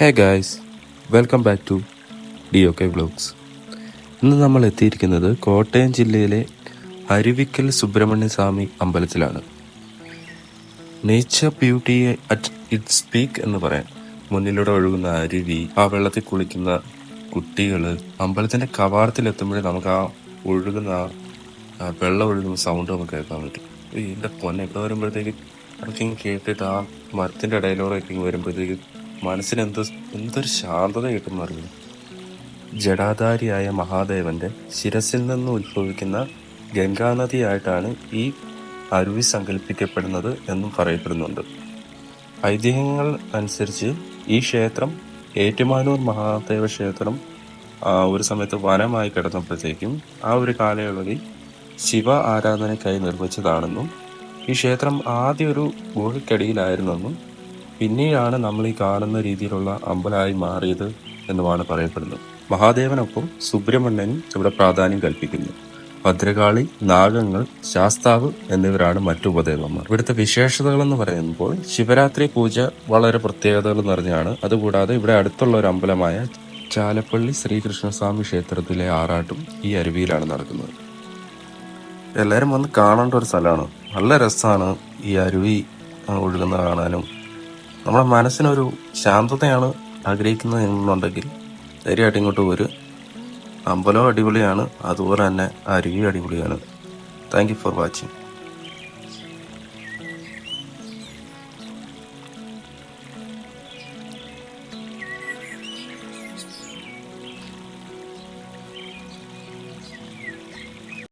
Hey guys welcome back to D O K vlogs ഇന്ന് നമ്മൾ എത്തിയിരിക്കുന്നത് കോട്ടയം ജില്ലയിലെ Aruvikkal Subrahmanya Swami അമ്പലത്തിലാണ്. Nature beauty at its peak എന്ന് പറയാം. മുന്നിലൂടെ ഒഴുകുന്ന അരുവി ആ വെള്ളത്തിൽ കുളിക്കുന്ന കുട്ടികൾ അമ്പലത്തിന്റെ കവാടത്തിലെത്തുമ്പോഴേ നമുക്ക് ആ ഒഴുകുന്ന ആ വെള്ളം ഒഴുകുന്ന സൗണ്ട് നമുക്ക് കേൾക്കാൻ പറ്റും. ഇതിന്റെ പൊന്നെ ഇവിടെ വരുമ്പോഴത്തേക്ക് അതൊക്കെ കേട്ടിട്ട് ആ മരത്തിന്റെ ഇടയിലൂടെ വരുമ്പോഴത്തേക്ക് മനസ്സിന് എന്ത് എന്തൊരു ശാന്തത കിട്ടുന്ന അറിയുന്നു ജടാധാരിയായ മഹാദേവന്റെ ശിരസിൽ നിന്ന് ഉത്ഭവിക്കുന്ന ഗംഗാനദിയായിട്ടാണ് ഈ അരുവി സങ്കല്പിക്കപ്പെടുന്നത് എന്നും പറയപ്പെടുന്നുണ്ട്. ഐതിഹ്യങ്ങൾ അനുസരിച്ച് ഈ ക്ഷേത്രം ഏറ്റുമാനൂർ മഹാദേവ ക്ഷേത്രം ഒരു സമയത്ത് വനമായി കിടന്നപ്പോഴത്തേക്കും ആ ഒരു കാലയളവിൽ ശിവ ആരാധനയ്ക്കായി നിർമ്മിച്ചതാണെന്നും ഈ ക്ഷേത്രം ആദ്യ ഒരു ഗുഹയ്ക്കടിയിലായിരുന്നെന്നും പിന്നീടാണ് നമ്മൾ ഈ കാണുന്ന രീതിയിലുള്ള അമ്പലമായി മാറിയത് എന്നുമാണ് പറയപ്പെടുന്നത്. മഹാദേവനൊപ്പം സുബ്രഹ്മണ്യനും ഇവിടെ പ്രാധാന്യം കൽപ്പിക്കുന്നു. ഭദ്രകാളി നാഗങ്ങൾ ശാസ്താവ് എന്നിവരാണ് മറ്റു ഉപദേവന്മാർ. ഇവിടുത്തെ വിശേഷതകൾ എന്ന് പറയുമ്പോൾ ശിവരാത്രി പൂജ വളരെ പ്രത്യേകതകൾ നിറഞ്ഞാണ്. അതുകൂടാതെ ഇവിടെ അടുത്തുള്ള ഒരു അമ്പലമായ ചാലപ്പള്ളി ശ്രീകൃഷ്ണസ്വാമി ക്ഷേത്രത്തിലെ ആറാട്ടും ഈ അരുവിയിലാണ് നടക്കുന്നത്. എല്ലാവരും വന്ന് കാണേണ്ട ഒരു സ്ഥലമാണ്. നല്ല രസമാണ് ഈ അരുവി ഒഴുകുന്ന കാണാനും. നമ്മുടെ മനസ്സിനൊരു ശാന്തതയാണ് ആഗ്രഹിക്കുന്നത് എന്നുണ്ടെങ്കിൽ ധൈര്യമായിട്ട് ഇങ്ങോട്ട് പോര് അമ്പലോ അടിപൊളിയാണ്. അതുപോലെ തന്നെ അരുവി അടിപൊളിയാണ്. Thank you for watching